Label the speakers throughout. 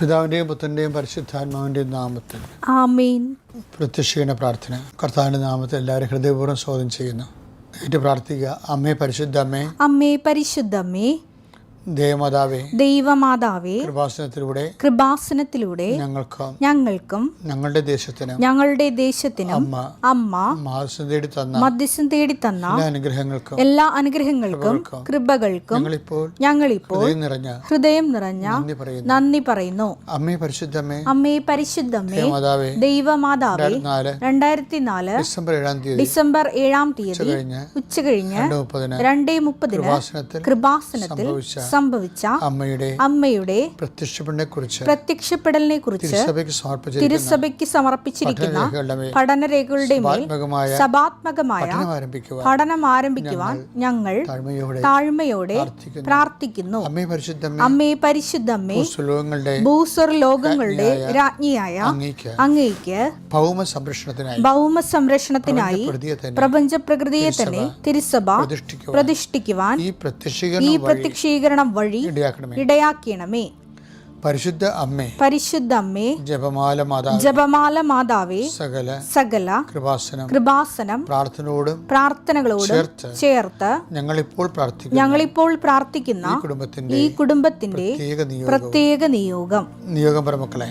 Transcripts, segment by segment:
Speaker 1: പിതാവിന്റെയും പുത്രന്റെയും പരിശുദ്ധാത്മാവിന്റെയും നാമത്തിൽ
Speaker 2: ആമീൻ.
Speaker 1: പ്രത്യക്ഷീണ പ്രാർത്ഥന. കർത്താവിന്റെ നാമത്തിൽ എല്ലാവരും ഹൃദയപൂർവം ചോദ്യം ചെയ്യുന്നു. ഏറ്റു പ്രാർത്ഥിക്കുക. അമ്മേ പരിശുദ്ധ അമ്മേ.
Speaker 2: അമ്മേ പരിശുദ്ധമ്മേ
Speaker 1: ദേവമാതാവേ
Speaker 2: ദൈവമാതാവേ
Speaker 1: കൃപാസനത്തിലൂടെ
Speaker 2: കൃപാസനത്തിലൂടെ
Speaker 1: ഞങ്ങൾക്കും
Speaker 2: ഞങ്ങൾക്കും
Speaker 1: ഞങ്ങളുടെ ദേശത്തിനും
Speaker 2: ഞങ്ങളുടെ ദേശത്തിനും
Speaker 1: അമ്മ
Speaker 2: അമ്മ
Speaker 1: മാസം തേടി തന്ന
Speaker 2: മധ്യസ്ഥം തേടി തന്ന
Speaker 1: എല്ലാ അനുഗ്രഹങ്ങൾക്കും
Speaker 2: എല്ലാ അനുഗ്രഹങ്ങൾക്കും കൃപകൾക്കും
Speaker 1: ഞങ്ങളിപ്പോൾ നിറഞ്ഞ
Speaker 2: ഹൃദയം നിറഞ്ഞ
Speaker 1: നന്ദി പറയുന്നു. അമ്മേ പരിശുദ്ധമേ
Speaker 2: അമ്മേ പരിശുദ്ധമേ
Speaker 1: ദേവമാതാവേ
Speaker 2: രണ്ടായിരത്തി നാല്
Speaker 1: ഡിസംബർ ഏഴാം തീയതി
Speaker 2: ഡിസംബർ ഏഴാം തീയതി ഉച്ച കഴിഞ്ഞ്
Speaker 1: രണ്ട് മുപ്പതിന് കൃപാസനത്തിൽ സംഭവിച്ച അമ്മയുടെ
Speaker 2: അമ്മയുടെ
Speaker 1: പ്രത്യക്ഷപ്പെടലിനെ കുറിച്ച്
Speaker 2: പ്രത്യക്ഷപ്പെടലിനെ കുറിച്ച് തിരുസഭയ്ക്ക് സമർപ്പിച്ചിരിക്കുന്ന
Speaker 1: പഠനരേഖകളുടെ മേൽ
Speaker 2: സഭാത്മകമായ
Speaker 1: പഠനം ആരംഭിക്കുവാൻ
Speaker 2: ഞങ്ങൾ
Speaker 1: താഴ്മയോടെ പ്രാർത്ഥിക്കുന്നു.
Speaker 2: അമ്മയെ
Speaker 1: അമ്മേ പരിശുദ്ധമ്മേ
Speaker 2: ഭൂസ്വർ ലോകങ്ങളുടെ രാജ്ഞിയായ
Speaker 1: അങ്ങേക്ക് ഭൗമ സംരക്ഷണത്തിനായി
Speaker 2: ഭൗമ സംരക്ഷണത്തിനായി പ്രപഞ്ച പ്രകൃതിയെ തന്നെ തിരുസഭ
Speaker 1: പ്രതിഷ്ഠിക്കുവാൻ ഈ പ്രത്യക്ഷീകരണം വഴി
Speaker 2: പ്രത്യക്ഷീകരണം വഴി
Speaker 1: ഇടയാക്കണമേ. പരിശുദ്ധ അമ്മേ
Speaker 2: പരിശുദ്ധ അമ്മേ
Speaker 1: ജപമാല മാതാവ്
Speaker 2: ജപമാല മാതാവേ
Speaker 1: സകല
Speaker 2: സകല
Speaker 1: കൃപാസനം
Speaker 2: കൃപാസനം
Speaker 1: പ്രാർത്ഥനയോടും
Speaker 2: പ്രാർത്ഥനകളോട്
Speaker 1: ചേർത്ത് ഞങ്ങളിപ്പോൾ പ്രാർത്ഥിക്കുന്നു
Speaker 2: ഞങ്ങളിപ്പോൾ പ്രാർത്ഥിക്കുന്ന
Speaker 1: ഈ കുടുംബത്തിന്റെ
Speaker 2: ഈ കുടുംബത്തിന്റെ
Speaker 1: പ്രത്യേക നിയോഗം
Speaker 2: പ്രത്യേക നിയോഗം.
Speaker 1: നിയോഗം പരമക്കളെ.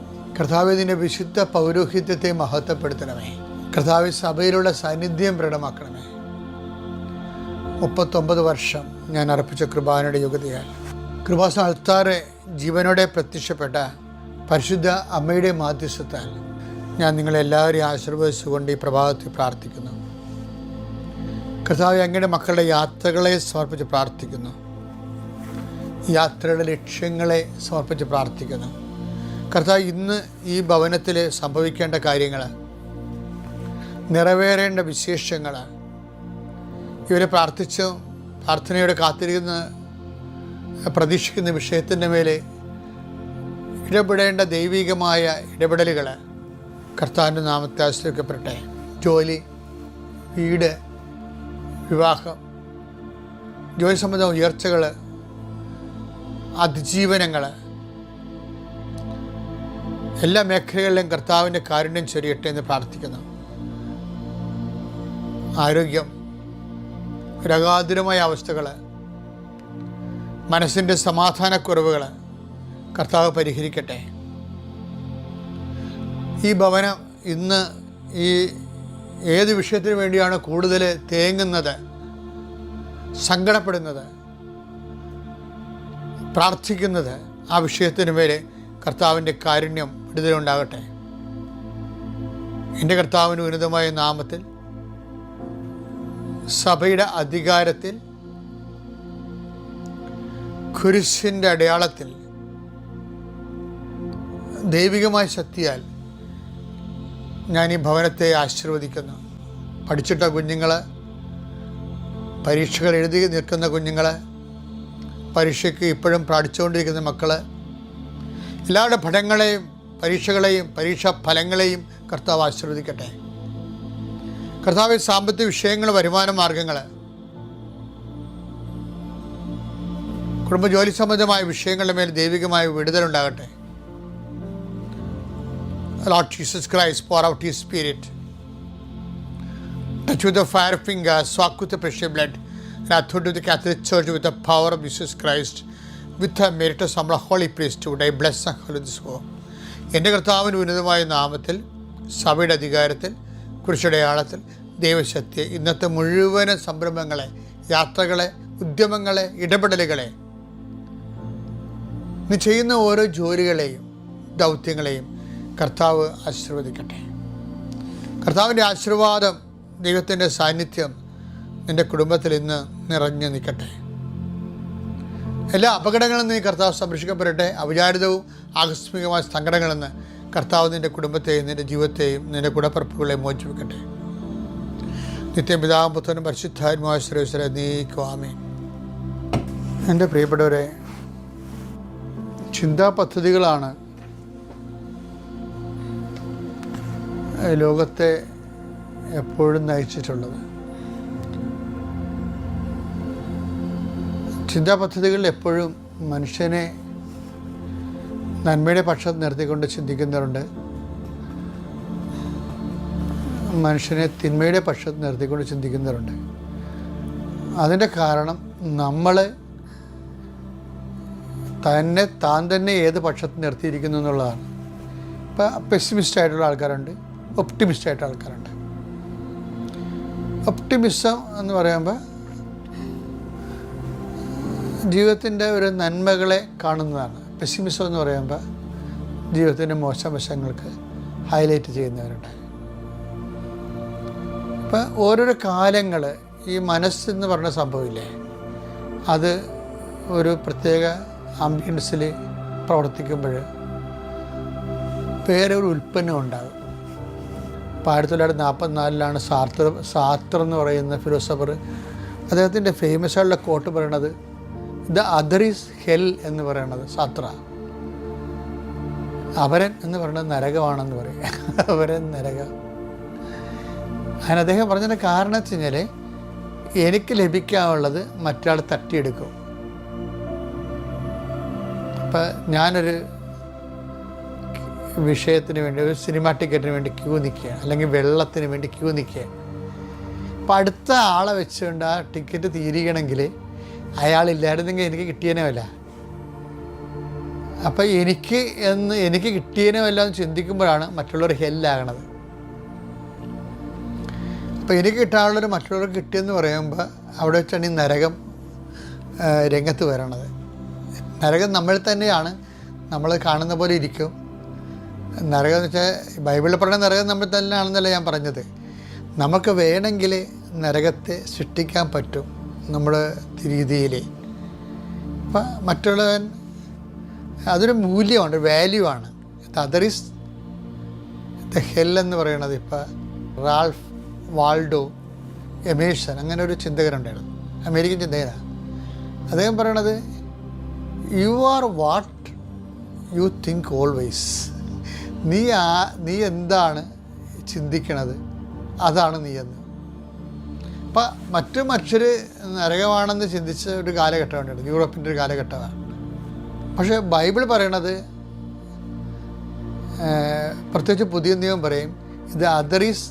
Speaker 1: കർത്താവിന്റെ വിശുദ്ധ പൗരോഹിത്യത്തെ മഹത്വപ്പെടുത്തണമേ. കർത്താവ് സഭയിലുള്ള സാന്നിധ്യം പ്രകടമാക്കണമേ മുപ്പത്തൊമ്പത് വർഷം ഞാൻ അർപ്പിച്ച കൃപാനയുടെ യുഗതയാൽ കൃപാസ അൾത്താറെ ജീവനോടെ പ്രത്യക്ഷപ്പെട്ട പരിശുദ്ധ അമ്മയുടെ മാധ്യസ്ഥത്താൽ ഞാൻ നിങ്ങളെല്ലാവരെയും ആശീർവദിച്ചുകൊണ്ട് ഈ പ്രഭാതത്തിൽ പ്രാർത്ഥിക്കുന്നു. കർത്താവ് അങ്ങയുടെ മക്കളുടെ യാത്രകളെ സമർപ്പിച്ച് പ്രാർത്ഥിക്കുന്നു. യാത്രയുടെ ലക്ഷ്യങ്ങളെ സമർപ്പിച്ച് പ്രാർത്ഥിക്കുന്നു. കർത്താവ് ഇന്ന് ഈ ഭവനത്തിൽ സംഭവിക്കേണ്ട കാര്യങ്ങൾ നിറവേറേണ്ട വിശേഷങ്ങൾ ഇവരെ പ്രാർത്ഥിച്ച് പ്രാർത്ഥനയോടെ കാത്തിരിക്കുന്ന പ്രതീക്ഷിക്കുന്ന വിഷയത്തിന്റെ മേലെ ഇടപെടേണ്ട ദൈവികമായ ഇടപെടലുകൾ കർത്താവിന്റെ നാമത്തെ ആശ്രയിക്കപ്പെടട്ടെ. ജോലി വീട് വിവാഹം ജോലി സംബന്ധ ഉയർച്ചകൾ അതിജീവനങ്ങൾ എല്ലാ മേഖലകളിലും കർത്താവിന്റെ കാരുണ്യം ചൊരിയട്ടെ എന്ന് പ്രാർത്ഥിക്കുന്നു. ആരോഗ്യം രകാതുരമായ അവസ്ഥകൾ മനസ്സിന്റെ സമാധാനക്കുറവുകൾ കർത്താവ് പരിഹരിക്കട്ടെ. ഈ ഭവനം ഇന്ന് ഈ ഏത് വിഷയത്തിന് വേണ്ടിയാണ് കൂടുതൽ തേങ്ങുന്നത് സങ്കടപ്പെടുന്നത് പ്രാർത്ഥിക്കുന്നത് ആ വിഷയത്തിന് മേലെ കർത്താവിന്റെ കാരുണ്യം വിടുതലുണ്ടാകട്ടെ. എന്റെ കർത്താവിന് ഉന്നതമായ നാമത്തിൽ സഭയുടെ അധികാരത്തിൽ കുരിശിന്റെ അടയാളത്തിൽ ദൈവികമായ ശക്തിയാൽ ഞാൻ ഈ ഭവനത്തെ ആശീർവദിക്കുന്നു. പഠിച്ചിട്ട കുഞ്ഞുങ്ങൾ പരീക്ഷകൾ എഴുതി നിൽക്കുന്ന കുഞ്ഞുങ്ങൾ പരീക്ഷയ്ക്ക് ഇപ്പോഴും പഠിച്ചുകൊണ്ടിരിക്കുന്ന മക്കൾ എല്ലാവരുടെ പഠനങ്ങളെയും പരീക്ഷകളെയും പരീക്ഷാ ഫലങ്ങളെയും കർത്താവ് ആശീർവദിക്കട്ടെ. കർത്താവ് സാമ്പത്തിക വിഷയങ്ങൾ വരുമാന മാർഗങ്ങൾ കുടുംബജോലി സംബന്ധമായ വിഷയങ്ങളുടെ മേൽ ദൈവികമായ വിടുതലുണ്ടാകട്ടെ Lord Jesus Christ pour out he spirit touch with the fire finger soak with precious blood അത്തോട്ട് with Catholic church with the power of Jesus Christ with merits നമ്മളെ holy place to die bless holy this home എന്റെ കർത്താവിന് ഉന്നതമായ നാമത്തിൽ സഭയുടെ അധികാരത്തിൽ കുരിശടയാളത്തിൽ ദൈവശക്തി ഇന്നത്തെ മുഴുവൻ സംരംഭങ്ങളെ യാത്രകളെ ഉദ്യമങ്ങളെ ഇടപെടലുകളെ നീ ചെയ്യുന്ന ഓരോ ജോലികളെയും ദൗത്യങ്ങളെയും കർത്താവ് ആശീർവദിക്കട്ടെ. കർത്താവിന്റെ ആശീർവാദം ദൈവത്തിന്റെ സാന്നിധ്യം നിന്റെ കുടുംബത്തിൽ ഇന്ന് നിറഞ്ഞു നിൽക്കട്ടെ. എല്ലാ അപകടങ്ങളിൽ നിന്ന് കർത്താവ് സംരക്ഷിക്കപ്പെടട്ടെ. അവിചാരിതവും ആകസ്മികമായ സങ്കടങ്ങളിൽ നിന്ന് കർത്താവ് നിന്റെ കുടുംബത്തെയും നിന്റെ ജീവിതത്തെയും നിന്റെ കുടപ്പറപ്പുകളെയും മോചിപ്പിക്കട്ടെ. നിത്യം പിതാവും പുത്രനും പരിശുദ്ധാത്മാവ് ശ്രേശ്വര നീക്കുവാമേ എന്റെ പ്രിയപ്പെട്ടവരെ ചിന്താ പദ്ധതികളാണ് ലോകത്തെ എപ്പോഴും നയിച്ചിട്ടുള്ളത്. ചിന്താ പദ്ധതികളിൽ എപ്പോഴും മനുഷ്യനെ നന്മയുടെ പക്ഷത്ത് നിർത്തിക്കൊണ്ട് ചിന്തിക്കുന്നവരുണ്ട്. മനുഷ്യനെ തിന്മയുടെ പക്ഷത്ത് നിർത്തിക്കൊണ്ട് ചിന്തിക്കുന്നവരുണ്ട്. അതിന്റെ കാരണം നമ്മൾ തന്നെ താൻ തന്നെ ഏത് പക്ഷത്ത് നിർത്തിയിരിക്കുന്നു എന്നുള്ളതാണ്. ഇപ്പം പെസിമിസ്റ്റ് ആയിട്ടുള്ള ആൾക്കാരുണ്ട് ഒപ്റ്റിമിസ്റ്റ് ആയിട്ടുള്ള ആൾക്കാരുണ്ട്. ഒപ്റ്റിമിസം എന്ന് പറയുമ്പോൾ ജീവിതത്തിന്റെ ഒരു നന്മകളെ കാണുന്നതാണ്. പെസിമിസം എന്ന് പറയുമ്പോൾ ജീവിതത്തിന്റെ മോശം വശങ്ങൾക്ക് ഹൈലൈറ്റ് ചെയ്യുന്നവരുണ്ട്. ഇപ്പം ഓരോരോ കാലങ്ങൾ ഈ മനസ്സെന്ന് പറഞ്ഞ സംഭവമില്ലേ? അത് ഒരു പ്രത്യേക ആംബിയൻസിൽ പ്രവർത്തിക്കുമ്പോൾ വേറെ ഒരു ഉൽപ്പന്നം ഉണ്ടാകും. ഇപ്പോൾ ആയിരത്തി തൊള്ളായിരത്തി നാൽപ്പത്തിനാലിലാണ് സാർത്ര സാർത്തർ എന്ന് പറയുന്ന ഫിലോസഫർ അദ്ദേഹത്തിന്റെ ഫേമസ് ആയിട്ടുള്ള കോട്ട് പറയണത് ദ അതർ ഈസ് ഹെൽ എന്ന് പറയണത് സാത്ര. അവരൻ എന്ന് പറയുന്നത് നരകമാണെന്ന് പറയും. അവരൻ നരക. അങ്ങനെ അദ്ദേഹം പറഞ്ഞതിന്റെ കാരണം വെച്ച് കഴിഞ്ഞാൽ എനിക്ക് ലഭിക്കാനുള്ളത് മറ്റാൾ തട്ടിയെടുക്കും. ഇപ്പം ഞാനൊരു വിഷയത്തിന് വേണ്ടി ഒരു സിനിമ ടിക്കറ്റിന് വേണ്ടി ക്യൂ നിൽക്കുക അല്ലെങ്കിൽ വെള്ളത്തിന് വേണ്ടി ക്യൂ നിൽക്കുക അപ്പം അടുത്ത ആളെ വെച്ചുകൊണ്ട് ആ ടിക്കറ്റ് തീരുകയാണെങ്കിൽ അയാളില്ലായിരുന്നെങ്കിൽ എനിക്ക് കിട്ടിയനമല്ല അപ്പം എനിക്ക് എന്ന് എനിക്ക് കിട്ടിയനമല്ല എന്ന് ചിന്തിക്കുമ്പോഴാണ് മറ്റുള്ളവർ ഹെല്ലാകണത്. അപ്പോൾ എനിക്ക് കിട്ടാനുള്ളൊരു മറ്റുള്ളവർക്ക് കിട്ടിയെന്ന് പറയുമ്പോൾ അവിടെ വെച്ചാണ് ഈ നരകം രംഗത്ത് വരണത്. നരകം നമ്മൾ തന്നെയാണ്. നമ്മൾ കാണുന്ന പോലെ ഇരിക്കും. നരകം എന്ന് വെച്ചാൽ ബൈബിളിൽ പറഞ്ഞ നരകം നമ്മൾ തന്നെയാണെന്നല്ല ഞാൻ പറഞ്ഞത്. നമുക്ക് വേണമെങ്കിൽ നരകത്തെ സൃഷ്ടിക്കാൻ പറ്റും. നമ്മുടെ രീതിയിൽ. ഇപ്പം മറ്റുള്ളവൻ അതൊരു മൂല്യമുണ്ട് വാല്യൂ ആണ്. അതർ ഈസ് ദ ഹെൽ എന്ന് പറയുന്നത് ഇപ്പം റാൾഫ് വാൾഡോ എമേഴ്സൺ അങ്ങനെ ഒരു ചിന്തകരുണ്ടായിരുന്നു. അമേരിക്കൻ ചിന്തകനാണ് അദ്ദേഹം പറയണത് you are what you think always നീ ആ നീ എന്താണ് ചിന്തിക്കണത്? അതാണ് നീ എന്ന്. അപ്പം മറ്റു മനുഷ്യർ നരകമാണെന്ന് ചിന്തിച്ച ഒരു കാലഘട്ടമാണ് യൂറോപ്പിന്റെ ഒരു കാലഘട്ടമാണ്. പക്ഷേ ബൈബിൾ പറയണത് പ്രത്യേകിച്ച് പുതിയ നിയമം പറയും ഇത് അതർ ഈസ്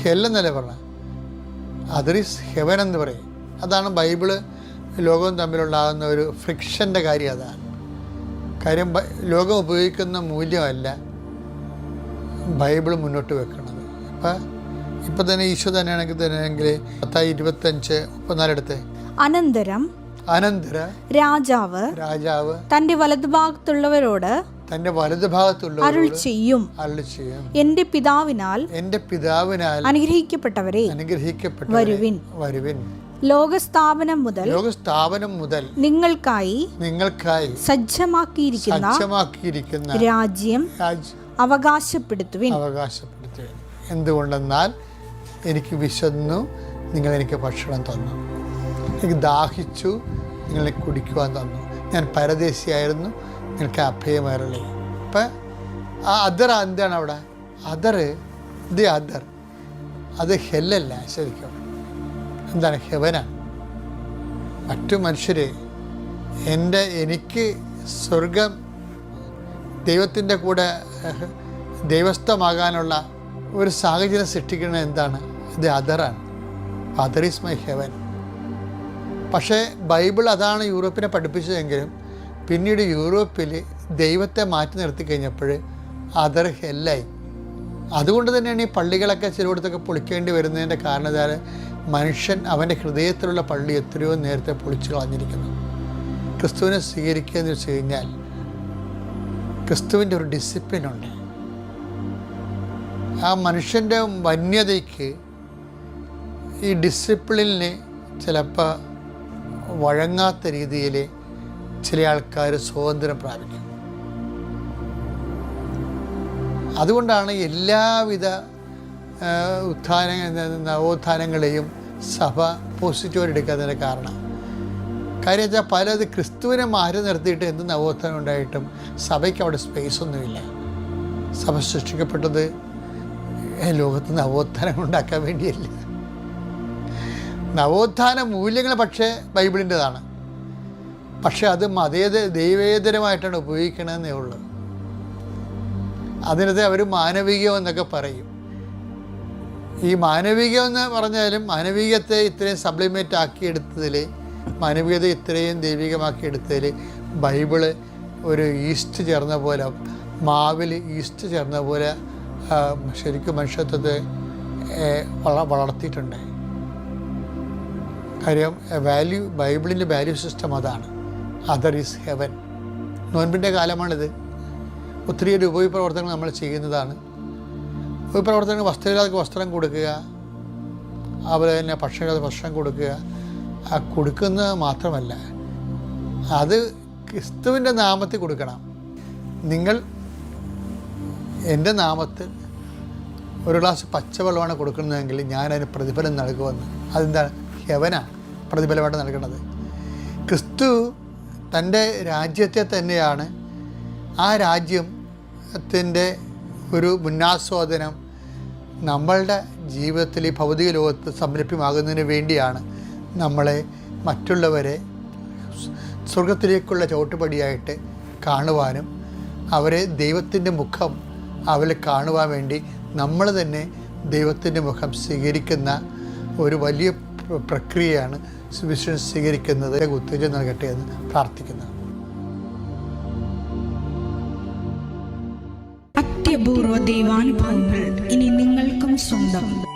Speaker 1: ഹെൽ എന്നല്ലേ പറഞ്ഞ? അതർ ഈസ് ഹെവൻ എന്ന് പറയും. അതാണ് ബൈബിൾ ലോകവും തമ്മിലുണ്ടാകുന്ന ഒരു ഫ്രിക്ഷന്റെ കാര്യം അതാണ്. കാര്യം ലോകം ഉപയോഗിക്കുന്ന മൂല്യമല്ല ബൈബിൾ മുന്നോട്ട് വെക്കുന്നത് അപ്പം ഇപ്പം തന്നെ ഈശോ തന്നെയാണെങ്കിൽ തന്നെയാണെങ്കിൽ പത്തായി ഇരുപത്തഞ്ച് മുപ്പത്തിനാലെടുത്ത്
Speaker 3: അനന്തരം
Speaker 1: അനന്തര
Speaker 3: രാജാവ്
Speaker 1: രാജാവ്
Speaker 3: തന്റെ വലതുഭാഗത്തുള്ളവരോട്
Speaker 1: തന്റെ വലതുഭാഗത്തുള്ള
Speaker 3: അരുൾ ചെയ്യും.
Speaker 1: അരുൾ ചെയ്യും.
Speaker 3: എന്റെ പിതാവിനാൽ
Speaker 1: എന്റെ പിതാവിനാൽ
Speaker 3: അനുഗ്രഹിക്കപ്പെട്ടവരെ
Speaker 1: അനുഗ്രഹിക്കപ്പെട്ട
Speaker 3: വരുവിൻ.
Speaker 1: വരുവിൻ.
Speaker 3: ലോകസ്ഥാപനം മുതൽ
Speaker 1: ലോകസ്ഥാപനം മുതൽ
Speaker 3: നിങ്ങൾക്കായി
Speaker 1: നിങ്ങൾക്കായി
Speaker 3: സജ്ജമാക്കിയിരിക്കുന്ന
Speaker 1: സജ്ജമാക്കിയിരിക്കുന്ന
Speaker 3: രാജ്യം അവകാശപ്പെടുത്തുവിൻ.
Speaker 1: അവകാശപ്പെടുത്തുവിൻ. എന്തുകൊണ്ടെന്നാൽ എനിക്ക് വിശന്നു നിങ്ങൾ എനിക്ക് ഭക്ഷണം തന്നു. എനിക്ക് ദാഹിച്ചു നിങ്ങളെ കുടിക്കുവാൻ തന്നു. ഞാൻ പരദേശിയായിരുന്നു നിങ്ങൾക്ക് അഭയമായിരുന്നു. അപ്പം ആ അതർ എന്താണ് അവിടെ? Other the other. അത് ഹെല്ലല്ല ശരിക്കും. എന്താണ് ഹെവന? മറ്റു മനുഷ്യർ എന്റെ എനിക്ക് സ്വർഗം ദൈവത്തിന്റെ കൂടെ ദൈവസ്ഥമാകാനുള്ള ഒരു സാഹചര്യം സൃഷ്ടിക്കുന്നത് എന്താണ്? ഇത് അതറാണ് അതർ ഈസ് മൈ ഹെവൻ പക്ഷേ ബൈബിൾ അതാണ് യൂറോപ്പിനെ പഠിപ്പിച്ചതെങ്കിലും പിന്നീട് യൂറോപ്പിൽ ദൈവത്തെ മാറ്റി നിർത്തി കഴിഞ്ഞപ്പോൾ അതർ ഹെല്ലായി അതുകൊണ്ട് തന്നെയാണ് ഈ പള്ളികളൊക്കെ ചിലയിടത്തൊക്കെ പൊളിക്കേണ്ടി വരുന്നതിന്റെ കാരണത്താൽ മനുഷ്യൻ അവന്റെ ഹൃദയത്തിലുള്ള പള്ളി എത്രയോ നേരത്തെ പൊളിച്ചു കളഞ്ഞിരിക്കുന്നു. ക്രിസ്തുവിനെ സ്വീകരിക്കുക എന്ന് വെച്ച് കഴിഞ്ഞാൽ ക്രിസ്തുവിന്റെ ഒരു ഡിസിപ്ലിനുണ്ട് ആ മനുഷ്യന്റെ വന്യതയ്ക്ക് ഈ ഡിസിപ്ലിന് ചിലപ്പോൾ വഴങ്ങാത്ത രീതിയിൽ ചില ആൾക്കാർ സ്വാതന്ത്ര്യം പ്രാപിക്കും അതുകൊണ്ടാണ് എല്ലാവിധ ഉത്ഥാന നവോത്ഥാനങ്ങളെയും സഭ പോസിറ്റീവായിട്ട് എടുക്കാത്തതിന്റെ കാരണം. കാര്യം വെച്ചാൽ പലത് ക്രിസ്തുവിനെ മാറി നിർത്തിയിട്ട് എന്ത് നവോത്ഥാനം ഉണ്ടായിട്ടും സഭയ്ക്ക് അവിടെ സ്പേസ് ഒന്നുമില്ല. സഭ സൃഷ്ടിക്കപ്പെട്ടത് ലോകത്ത് നവോത്ഥാനം ഉണ്ടാക്കാൻ വേണ്ടിയല്ല? നവോത്ഥാന മൂല്യങ്ങൾ പക്ഷേ ബൈബിളിന്റെതാണ്. പക്ഷെ അത് മതേത ദൈവേതരമായിട്ടാണ് ഉപയോഗിക്കണമെന്നേ ഉള്ളൂ. അതിനകത്ത് അവർ മാനവികം എന്നൊക്കെ പറയും. ഈ മാനവികം എന്ന് പറഞ്ഞാലും മാനവികത്തെ ഇത്രയും ആക്കി എടുത്തതിൽ മാനവികത ഇത്രയും ദൈവികമാക്കി എടുത്തതിൽ ബൈബിൾ ഒരു ഈസ്റ്റ് ചേർന്ന പോലെ മാവിൽ ഈസ്റ്റ് ചേർന്ന പോലെ ശരിക്കും മനുഷ്യത്വത്തെ വള വളർത്തിയിട്ടുണ്ട്. കാര്യം വാല്യൂ ബൈബിളിന്റെ വാല്യൂ സിസ്റ്റം അതാണ്. അതർ ഈസ് ഹെവൻ നോൻപിന്റെ കാലമാണിത്. ഒത്തിരിയേറെ ഉപയോഗപ്രവർത്തനങ്ങൾ നമ്മൾ ചെയ്യുന്നതാണ്. ഉപയോഗപ്രവർത്തനങ്ങൾ വസ്ത്രമില്ലാതെ വസ്ത്രം കൊടുക്കുക അതുപോലെ തന്നെ ഭക്ഷണമില്ലാതെ ഭക്ഷണം കൊടുക്കുക ആ കൊടുക്കുന്നത് മാത്രമല്ല അത് ക്രിസ്തുവിന്റെ നാമത്തിൽ കൊടുക്കണം. നിങ്ങൾ എന്റെ നാമത്തിൽ ഒരു ഗ്ലാസ് പച്ചവെള്ളമാണ് കൊടുക്കുന്നതെങ്കിൽ ഞാനതിന് പ്രതിഫലം നൽകുമെന്ന്. അതെന്താണ് ഹെവനാണ് പ്രതിഫലമായിട്ട് നൽകുന്നത്. ക്രിസ്തു തന്റെ രാജ്യത്തെ തന്നെയാണ് ആ രാജ്യത്തിന്റെ ഒരു മുന്നാസ്വാദനം നമ്മളുടെ ജീവിതത്തിൽ ഈ ഭൗതിക ലോകത്ത് സംരഭ്യമാകുന്നതിന് വേണ്ടിയാണ് നമ്മളെ മറ്റുള്ളവരെ സ്വർഗത്തിലേക്കുള്ള ചവിട്ടുപടിയായിട്ട് കാണുവാനും അവരെ ദൈവത്തിന്റെ മുഖം അവരെ കാണുവാൻ വേണ്ടി നമ്മൾ തന്നെ ദൈവത്തിന്റെ മുഖം സ്വീകരിക്കുന്ന ഒരു വലിയ പ്രക്രിയയാണ് സുവിശേഷം സ്വീകരിക്കുന്നത്. ഉത്തേജനം നൽകട്ടെ എന്ന് പ്രാർത്ഥിക്കുന്നു.
Speaker 4: അത്യപൂർവ ദൈവാനുഭവങ്ങൾ ഇനി നിങ്ങൾക്കും സ്വന്തം.